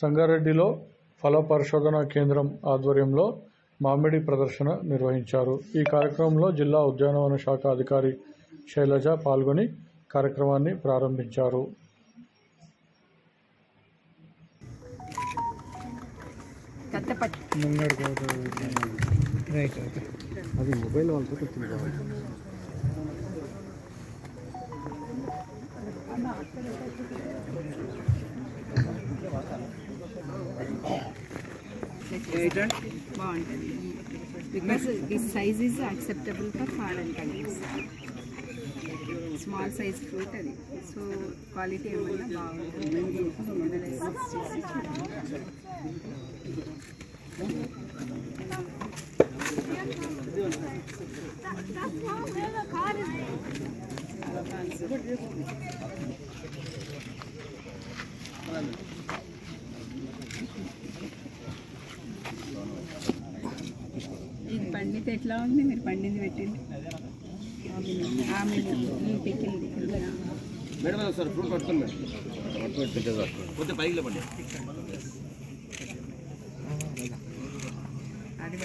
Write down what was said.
సంగారెడ్డిలో ఫల పరిశోధన కేంద్రం ఆధ్వర్యంలో మామిడి ప్రదర్శన నిర్వహించారు. ఈ కార్యక్రమంలో జిల్లా ఉద్యానవన శాఖ అధికారి శైలజ పాల్గొని కార్యక్రమాన్ని ప్రారంభించారు. అది మొబైల్ వాళ్ళతో బాగుంటుంది because this size is acceptable for foreign countries small size fruit అది సో క్వాలిటీ ఏమన్నా బాగుంటుంది Analysis చేసి చూడండి. ఇది పండితే ఎట్లా ఉంది? మీరు పండింది పెట్టింది? ఆమె పెట్టింది. మేడం సార్ ఫ్రూట్ పట్టుకోండి మేడం. కొద్దిగా పైకి లేపండి. అది